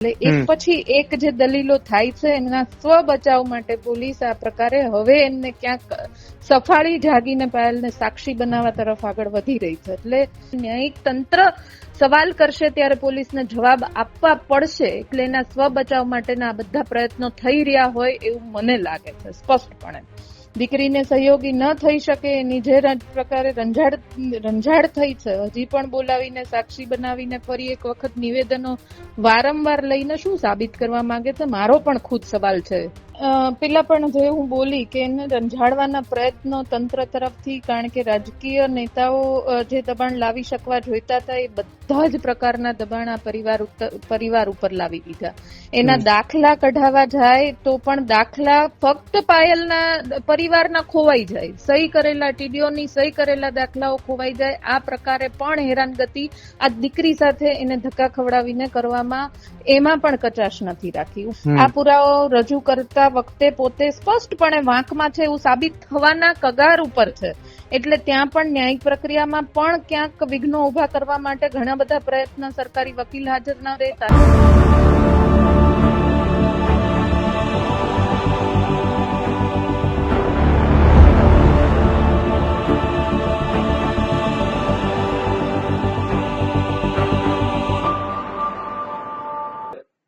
એટલે એક. પછી એક જે દલીલો થાય છે એના સ્વ બચાવ માટે પોલીસ આ પ્રકારે હવે એમને ક્યાંક સફાળી જાગીને પાયલને સાક્ષી બનાવવા તરફ આગળ વધી રહી છે એટલે ન્યાયિક તંત્ર સવાલ કરશે ત્યારે પોલીસને જવાબ આપવા પડશે એટલે એના સ્વ બચાવ માટેના આ બધા પ્રયત્નો થઈ રહ્યા હોય એવું મને લાગે છે સ્પષ્ટપણે દીકરીને સહયોગી ન થઈ શકે, એની જે પ્રકારે રંજાડ રંજાડ થઈ છે, હજી પણ બોલાવીને સાક્ષી બનાવીને ફરી એક વખત નિવેદનો વારંવાર લઈને શું સાબિત કરવા માંગે છે? મારો પણ ખુદ સવાલ છે. પેલા પણ જે હું બોલી કે એને રંજાડવાના પ્રયત્નો તંત્ર તરફથી કારણ કે રાજકીય નેતાઓ જે દબાણ લાવી શકવા જોઈતા હતા એ બધા જ પ્રકારના દબાણ આ પરિવાર પરિવાર ઉપર લાવી દીધા. એના દાખલા કઢાવા જાય તો પણ દાખલા ફક્ત પાયલના પરિવારના ખોવાઈ જાય. સહી કરેલા ટીડીઓની સહી કરેલા દાખલાઓ ખોવાઈ જાય. આ પ્રકારે પણ હેરાનગતિ આ દીકરી સાથે એને ધક્કા ખવડાવીને કરવામાં એમાં પણ કચાશ નથી રાખી. આ પુરાવો રજૂ કરતા વખતે પોતે સ્પષ્ટપણે વાંકમાં છે એવું સાબિત થવાના કગાર ઉપર છે. એટલે ત્યાં પણ ન્યાયિક પ્રક્રિયામાં પણ ક્યાંક વિઘ્નો ઊભા કરવા માટે ઘણા બધા પ્રયત્ન સરકારી વકીલ હાજર ન રહેતા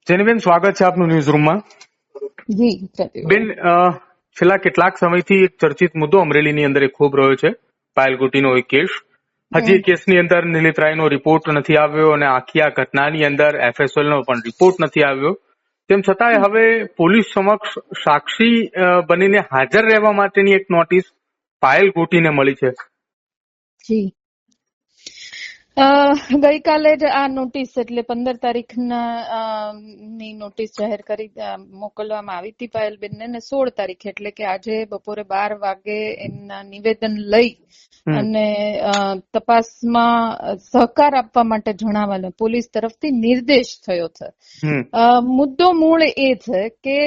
જેનીબેન, સ્વાગત છે આપનું ન્યૂઝ રૂમમાં. જી બેન છેલ્લા કેટલાક સમયથી એક ચર્ચિત મુદ્દો અમરેલીની અંદર ખૂબ રહ્યો છે પાયલ ગુટીનો એક કેસ. હજી કેસની અંદર નિલિત રાયનો રિપોર્ટ નથી આવ્યો અને આખી આ ઘટનાની અંદર એફએસએલ નો પણ રિપોર્ટ નથી આવ્યો. તેમ છતાંય હવે પોલીસ સમક્ષ સાક્ષી બનીને હાજર રહેવા માટેની એક નોટિસ પાયલ ગોટીને મળી છે. જી. ગઈકાલે જ આ નોટિસ એટલે પંદર તારીખના ની નોટિસ જાહેર કરી મોકલવામાં આવી હતી પાયલબેનને ને સોળ તારીખે એટલે કે આજે બપોરે બાર વાગે એમના નિવેદન લઈ. અને તપાસમાં સહકાર આપવા માટે જણાવવાનો પોલીસ તરફથી નિર્દેશ થયો છે. મુદ્દો મૂળ એ છે કે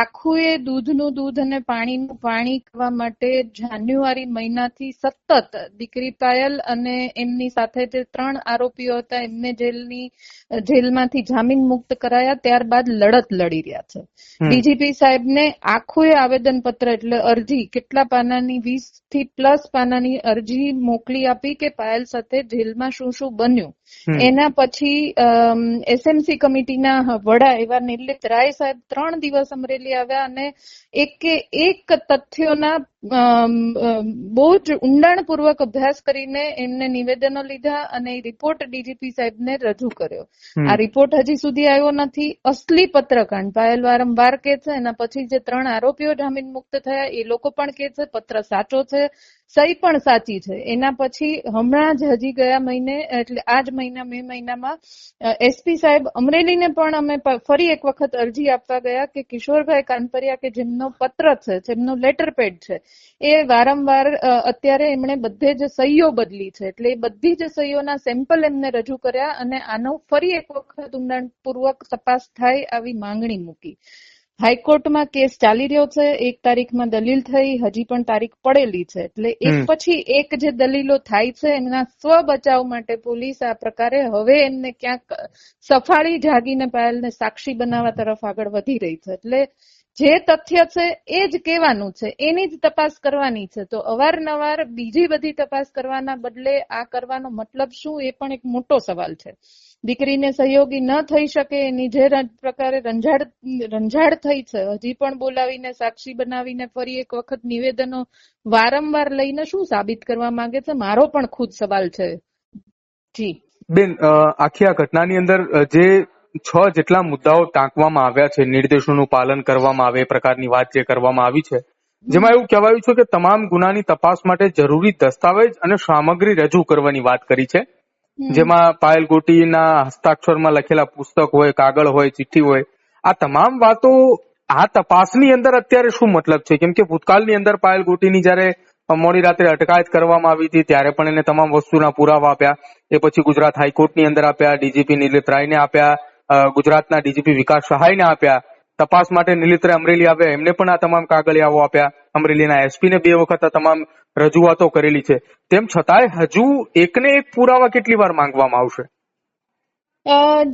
આખું એ દૂધનું દૂધ અને પાણીનું પાણી કરવા માટે જાન્યુઆરી મહિનાથી સતત દીકરી પાયલ અને એમની સાથે જે ત્રણ આરોપીઓ હતા એમને જેલની જેલમાંથી જામીન મુક્ત કરાયા ત્યારબાદ લડત લડી રહ્યા છે. ડીજીપી સાહેબને આખું એ આવેદન પત્ર એટલે અરજી કેટલા પાનાની વીસથી પ્લસ પાનાની અરજી મોકલી આપી કે પાયલ સાથે જેલમાં શું શું બન્યું. એના પછી એસએમસી કમિટીના વડા એવા નિર્લિત રાય સાહેબ ત્રણ દિવસ અમરેલી આવ્યા અને એક એક તથ્યોના બહુ જ ઊંડાણપૂર્વક અભ્યાસ કરીને એમને નિવેદનો લીધા અને રિપોર્ટ ડીજીપી સાહેબને રજૂ કર્યો. આ રિપોર્ટ હજી સુધી આવ્યો નથી. અસલી પત્રકાંડ પાયલ વારંવાર કે છે. એના પછી જે ત્રણ આરોપીઓ જામીન મુક્ત થયા એ લોકો પણ કે છે. પત્ર સાચો છે સહી પણ સાચી છે. એના પછી હમણાં જ હજી ગયા મહિને એટલે આ જ મહિના, મે મહિનામાં એસપી સાહેબ અમરેલીને પણ અમે ફરી એક વખત અરજી આપવા ગયા કે કિશોરભાઈ કાનપરિયા કે જેમનો પત્ર છે, જેમનો લેટર પેડ છે, એ વારંવાર અત્યારે એમણે બધે જ સહીઓ બદલી છે. એટલે એ બધી જ સહીઓના સેમ્પલ એમને રજૂ કર્યા અને આનો ફરી એક વખત ઊંડાણપૂર્વક તપાસ થાય આવી માંગણી મૂકી. હાઈકોર્ટમાં કેસ ચાલી રહ્યો છે. એક તારીખમાં દલીલ થઈ હજી પણ તારીખ પડેલી છે. એટલે એક પછી એક જે દલીલો થાય છે એમના સ્વ બચાવ માટે પોલીસ આ પ્રકારે હવે એમને ક્યાંક સફાળી જાગીને પાયલને સાક્ષી બનાવવા તરફ આગળ વધી રહી છે. એટલે જે તથ્ય છે એ જ કહેવાનું છે. એની જ તપાસ કરવાની છે. તો અવારનવાર બીજી બધી તપાસ કરવાના બદલે આ કરવાનો મતલબ શું એ પણ એક મોટો સવાલ છે. દીકરીને સહયોગી ન થઈ શકે એની જે પ્રકારે રંજાડ રંજાડ થઈ છે, હજી પણ બોલાવીને સાક્ષી બનાવીને ફરી એક વખત નિવેદનો વારંવાર લઈને શું સાબિત કરવા માંગે છે? મારો પણ ખુદ સવાલ છે. જી. બેન આખી આ ઘટનાની અંદર જે છ જેટલા મુદ્દાઓ ટાંકવામાં આવ્યા છે નિર્દેશોનું પાલન કરવામાં આવે એ પ્રકારની વાત જે કરવામાં આવી છે જેમાં એવું કહેવાયું છે કે તમામ ગુનાની તપાસ માટે જરૂરી દસ્તાવેજ અને સામગ્રી રજૂ કરવાની વાત કરી છે. જેમાં પાયલ ગોટીના હસ્તાક્ષરમાં લખેલા પુસ્તક હોય કાગળ હોય ચિઠ્ઠી હોય આ તમામ વાતો આ તપાસની અંદર અત્યારે શું મતલબ છે? કેમ કે ભૂતકાળની અંદર પાયલ ગોટીની જયારે મોડી રાત્રે અટકાયત કરવામાં આવી હતી ત્યારે પણ એને તમામ વસ્તુના પુરાવા આપ્યા એ પછી ગુજરાત હાઈકોર્ટની અંદર આપ્યા ડીજીપી નિલિત રાયને આપ્યા ગુજરાતના ડીજીપી વિકાસ સહાયને આપ્યા, તપાસ માટે નિલિત અમરેલી આવ્યા, એમને પણ આ તમામ કાગળિયાઓ આપ્યા. અમરેલીના એસપી બે વખત આ તમામ રજૂઆતો કરેલી છે. તેમ છતાંય હજુ એકને એક પુરાવા કેટલી વાર માંગવામાં આવશે?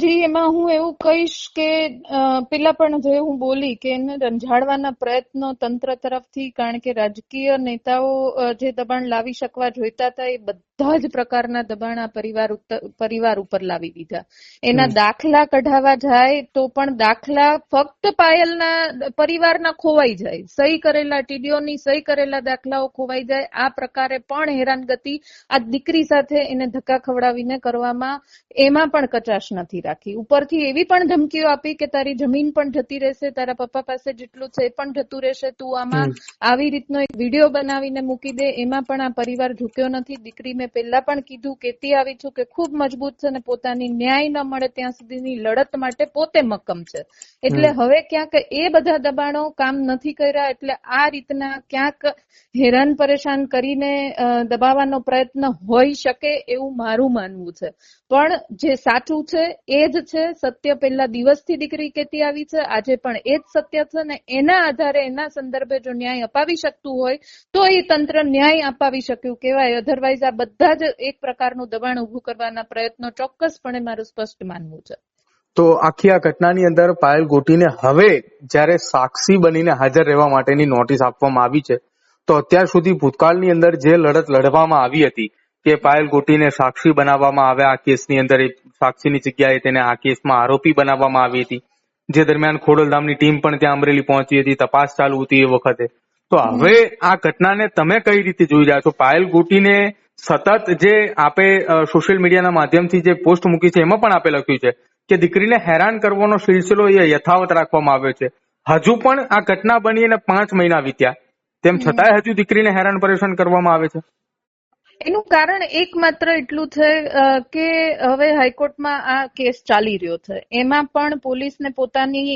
જી, એમાં હું એવું કહીશ કે પેલા પણ જે હું બોલી કે એને રંજાડવાના પ્રયત્નો તંત્ર તરફથી, કારણ કે રાજકીય નેતાઓ જે દબાણ લાવી શકવા જોઈતા હતા એ બધા જ પ્રકારના દબાણ આ પરિવાર પરિવાર ઉપર લાવી દીધા. એના દાખલા કઢાવા જાય તો પણ દાખલા ફક્ત પાયલના પરિવારના ખોવાઈ જાય. સહી કરેલા ટીડીઓની સહી કરેલા દાખલાઓ ખોવાઈ જાય. આ પ્રકારે પણ હેરાનગતિ આ દીકરી સાથે એને ધક્કા ખવડાવીને કરવામાં એમાં પણ કચાશ નથી રાખી. ઉપરથી એવી પણ ધમકીઓ આપી કે તારી જમીન પણ જતી રહેશે તારા પપ્પા પાસે જેટલું છે એ પણ જતું રહેશે તું આમાં આવી રીતનો એક વીડિયો બનાવીને મૂકી દે. એમાં પણ આ પરિવાર ઝૂક્યો નથી. દીકરી મેં પહેલા પણ કીધું કેતી આવી છું કે ખૂબ મજબૂત છે અને પોતાની ન્યાય ન મળે ત્યાં સુધીની લડત માટે પોતે મક્કમ છે. એટલે હવે ક્યાંક એ બધા દબાણો કામ નથી કર્યા એટલે આ રીતના ક્યાંક હેરાન પરેશાન કરીને દબાવવાનો પ્રયત્ન હોઈ શકે એવું મારું માનવું છે. પણ જે સાચું છે એ જ છે સત્ય પહેલા દિવસથી દીકરી કેતી આવી છે આજે પણ એ જ સત્ય છે ને એના આધારે એના સંદર્ભે જો ન્યાય અપાવી શકતું હોય તો એ તંત્ર ન્યાય અપાવી શક્યું કહેવાય. અધરવાઇઝ આ બધા જ એક પ્રકારનું દબાણ ઉભું કરવાના પ્રયત્નો ચોક્કસપણે મારું સ્પષ્ટ માનવું છે. તો આખી આ ઘટનાની અંદર પાયલ ગોટીને હવે જ્યારે સાક્ષી બનીને હાજર રહેવા માટેની નોટિસ આપવામાં આવી છે તો અત્યાર સુધી ભૂતકાળની અંદર જે લડત લડવામાં આવી હતી કે પાયલ ગોટીને સાક્ષી બનાવવામાં આવે આ કેસની અંદર સાક્ષીની જગ્યાએ તેને આ કેસમાં આરોપી બનાવવામાં આવી હતી જે દરમિયાન ખોડલધામની ટીમ પણ ત્યાં અમરેલી પહોંચી હતી તપાસ ચાલુ હતી એ વખતે. તો હવે આ ઘટનાને તમે કઈ રીતે જોઈ રહ્યા છો? પાયલ ગોટીને સતત જે આપે સોશિયલ મીડિયાના માધ્યમથી જે પોસ્ટ મૂકી છે, એમાં પણ આપે લખ્યું છે કે દીકરીને હેરાન કરવાનો સિલસિલો એ યથાવત રાખવામાં આવ્યો છે. હજુ પણ આ ઘટના બની અને પાંચ મહિના વીત્યા. તેમ છતાંય હજુ દીકરીને હેરાન પરેશાન કરવામાં આવે છે. એનું કારણ એકમાત્ર એટલું છે કે હવે હાઈકોર્ટમાં આ કેસ ચાલી રહ્યો છે. એમાં પણ પોલીસને પોતાની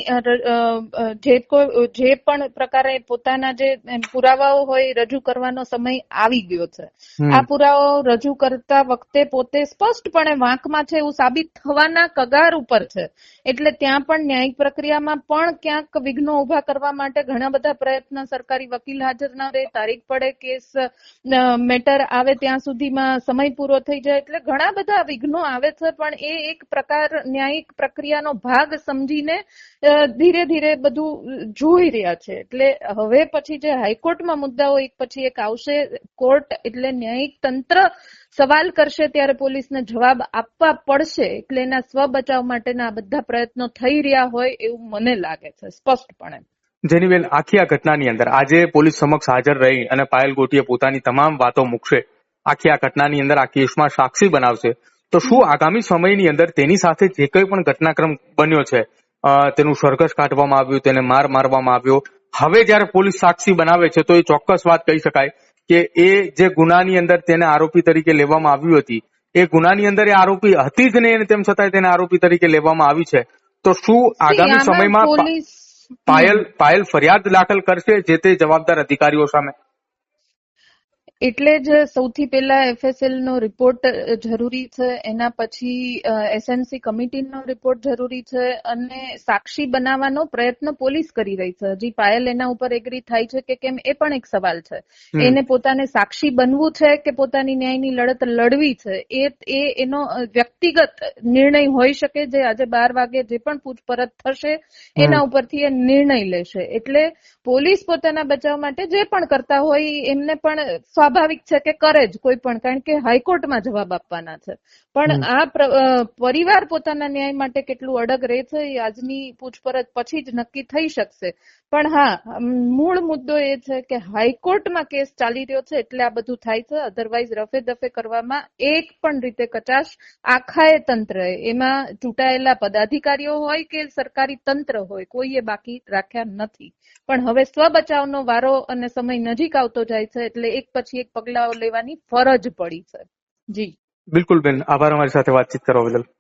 જે કોઈ જે પણ પ્રકારે પોતાના જે પુરાવાઓ હોય રજૂ કરવાનો સમય આવી ગયો છે. આ પુરાવાઓ રજૂ કરતા વખતે પોતે સ્પષ્ટપણે વાંકમાં છે એવું સાબિત થવાના કગાર ઉપર છે. એટલે ત્યાં પણ ન્યાયિક પ્રક્રિયામાં પણ ક્યાંક વિઘ્નો ઊભા કરવા માટે ઘણા બધા પ્રયત્ન સરકારી વકીલ હાજર ન રહે. તારીખ પડે કેસ મેટર આવે ત્યાં સુધીમાં સમય પૂરો થઈ જાય એટલે ઘણા બધા વિઘ્નો આવે છે, પણ એ એક પ્રકાર ન્યાયિક પ્રક્રિયાનો ભાગ સમજીને ધીરે ધીરે બધું જોઈ રહ્યા છે. એટલે હવે પછી જે હાઈકોર્ટમાં મુદ્દાઓ એક પછી એક આવશે, કોર્ટ એટલે ન્યાયિક તંત્ર સવાલ કરશે ત્યારે પોલીસને જવાબ આપવા પડશે, એટલે એના સ્વ બચાવ માટેના બધા પ્રયત્નો થઈ રહ્યા હોય એવું મને લાગે છે, સ્પષ્ટપણે. જેનીબેન આખી આ ઘટનાની અંદર આજે પોલીસ સમક્ષ હાજર રહી અને પાયલ ગોટીએ પોતાની તમામ વાતો મૂકશે. આખી આ ઘટનાની અંદર આ કેસમાં સાક્ષી બનાવશે. તો શું આગામી સમયની અંદર તેની સાથે જે કંઈ પણ ઘટનાક્રમ બન્યો છે તેનું સરઘસ કાઢવામાં આવ્યું તેને માર મારવામાં આવ્યો. હવે જ્યારે પોલીસ સાક્ષી બનાવે છે તો એ ચોક્કસ વાત કહી શકાય કે એ જે ગુનાની અંદર તેને આરોપી તરીકે લેવામાં આવી હતી એ ગુનાની અંદર એ આરોપી હતી જ નહીં તેમ છતાંય તેને આરોપી તરીકે લેવામાં આવી છે. તો શું આગામી સમયમાં પાયલ પાયલ ફરિયાદ દાખલ કરશે જે તે જવાબદાર અધિકારીઓ સામે? એટલે જ સૌથી પહેલા એફએસએલ નો રિપોર્ટ જરૂરી છે. એના પછી એસએનસી કમિટીનો રિપોર્ટ જરૂરી છે અને સાક્ષી બનાવવાનો પ્રયત્ન પોલીસ કરી રહી છે. હજી પાયલ એના ઉપર એગ્રી થાય છે કે કેમ એ પણ એક સવાલ છે. એને પોતાને સાક્ષી બનવું છે કે પોતાની ન્યાયની લડત લડવી છે? એ એ એનો વ્યક્તિગત નિર્ણય હોઈ શકે જે આજે બાર વાગે જે પણ પૂછપરછ થશે એના ઉપરથી એ નિર્ણય લેશે. એટલે પોલીસ પોતાના બચાવ માટે જે પણ કરતા હોય એમને પણ સ્વાભાવિક છે કે કરે જ કોઈ પણ કારણ કે હાઈકોર્ટમાં જવાબ આપવાના છે. પણ આ પ્ર- પરિવાર પોતાના ન્યાય માટે કેટલું અડગ રહે છે એ આજની પૂછપરછ પછી જ નક્કી થઈ શકશે. પણ હા મૂળ મુદ્દો એ છે કે હાઈકોર્ટમાં કેસ ચાલી રહ્યો છે એટલે આ બધું થાય છે. અધરવાઇઝ રફે દફે કરવામાં એક પણ રીતે કચાશ આખાએ તંત્ર એમાં ચૂંટાયેલા પદાધિકારીઓ હોય કે સરકારી તંત્ર હોય, કોઈએ બાકી રાખ્યા નથી. પણ હવે સ્વ બચાવનો વારો અને સમય નજીક આવતો જાય છે એટલે એક પછી એક પગલાઓ લેવાની ફરજ પડી છે. જી. બિલકુલ બેન, આભાર અમારી સાથે વાતચીત કરવા બદલ.